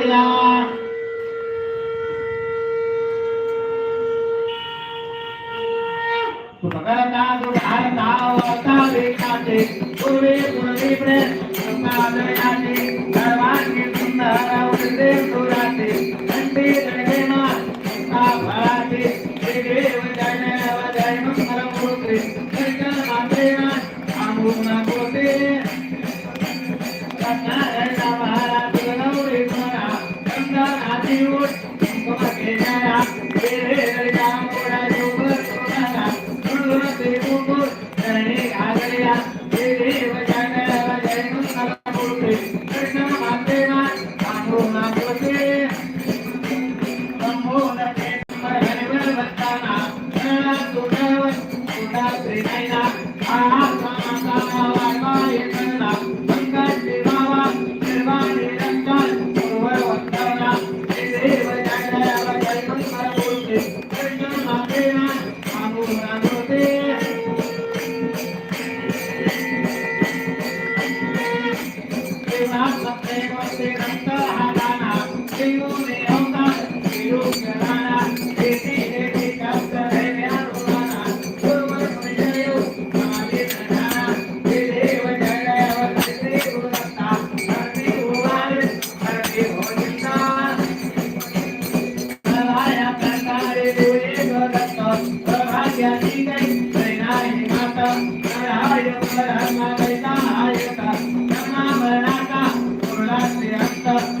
मोरया सुभगरता दुधारता वता वेकाचे पूर्वे पूर्वीकडे संपादयाचे सर्वांगी सुंदर उडते सुराचे थंडी जळगेना का फळाचे हे देव जय देव जय मंगल मूर्ती कृष्ण मातेना आमुना साथ सत्य को से अंतर हटाना दिलों में अवतार विरोध कराना देती देती कष्ट है प्यार उड़ाना गुरुवर समझायो हमारे सजाना दिले बजाया बजते उड़ता करते उबार करते हो ज़िंदा सलाया प्रकार देवे गलत प्रभाग्य दी गई प्रेरणा माता करायो करमा Thank you.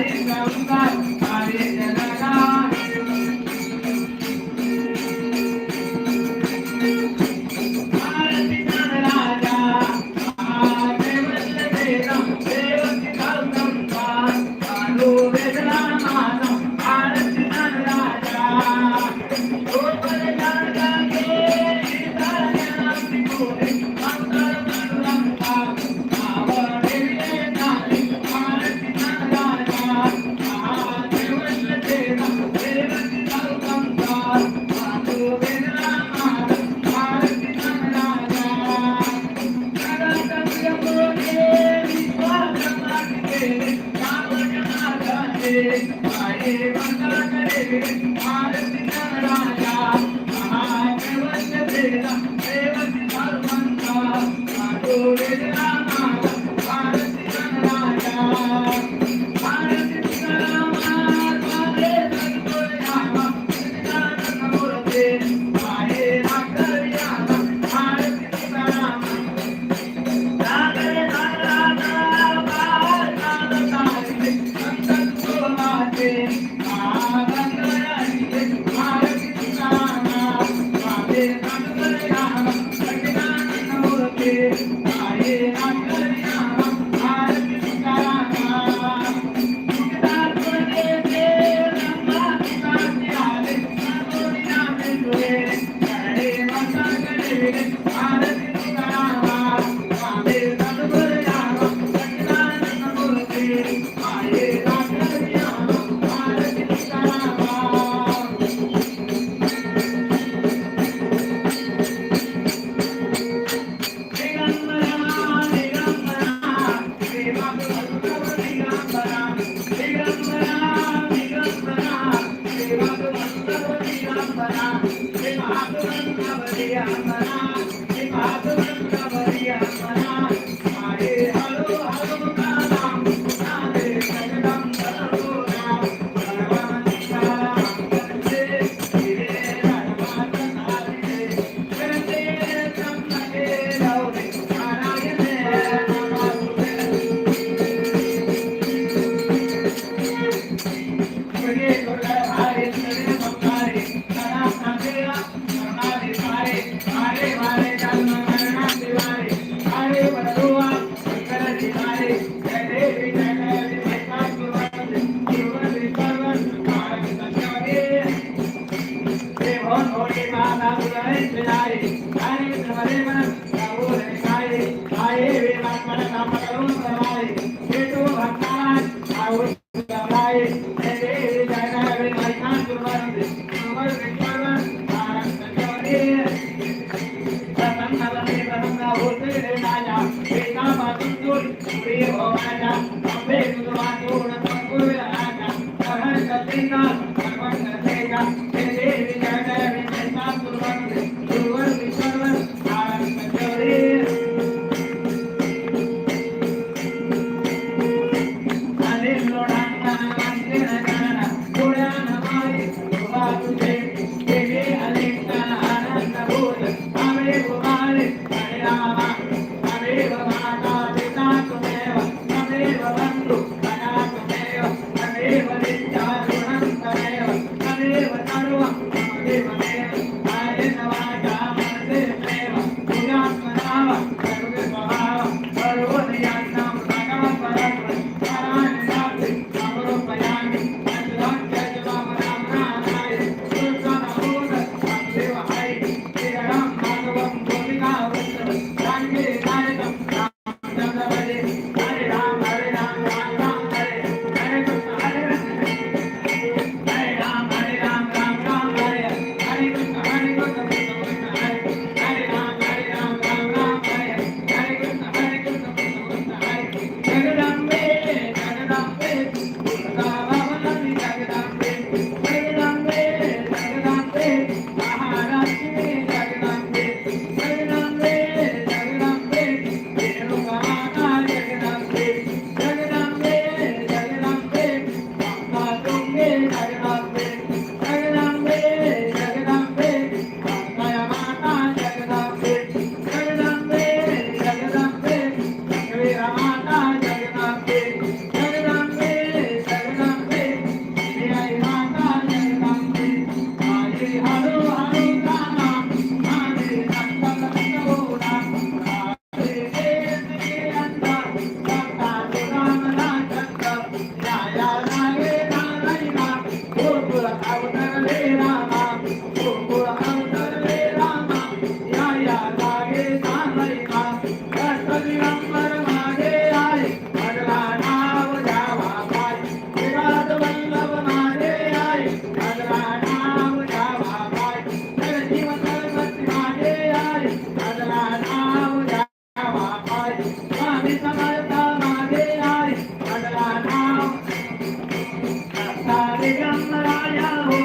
ajudar hai दिगंबराया हो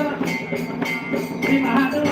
Amarradão, amarradão.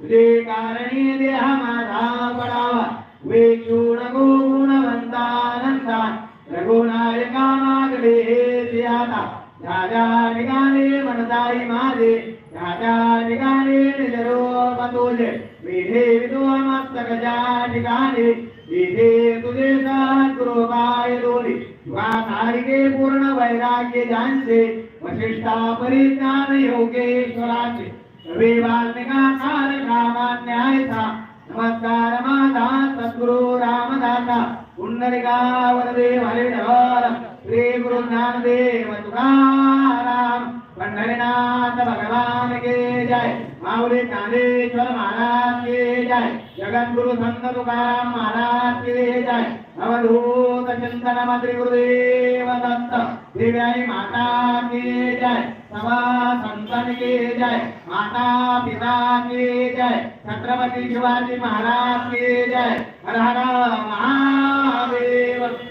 तुझे कारणी देह माझा पडावा. वेचून गुणवंतानंदा रघुनायका मागडे हे आता ज्या ज्या ठिकाणी मनताई माझे. ज्या ज्या ठिकाणी निजरूप विधे विदो मस्तक ज्या ठिकाणी. विधे तुझे सद्गुरु काय दोरी तुका पूर्ण वैराग्य ज्यांचे वशिष्ठा परिज्ञान योगेश्वराचे. सर्वे वाल्मिका नमस्कार माता सद्गुरु रामदासा पुंडलिका वरदे हरिढर श्री गुरु ज्ञानदेव तुकाराम पंढरीनाथ भगवान के जय माऊली ज्ञानेश्वर महाराज के जय. जगद्गुरु संत तुकाराम महाराज के जय. नवधूत चिंतन मंत्री गुरुदेव दत्त. दिव्याई माता के जय. सभा संतन के जय. माता पिता के जय. छत्रपती शिवाजी महाराज के जय. हर हर महादेव.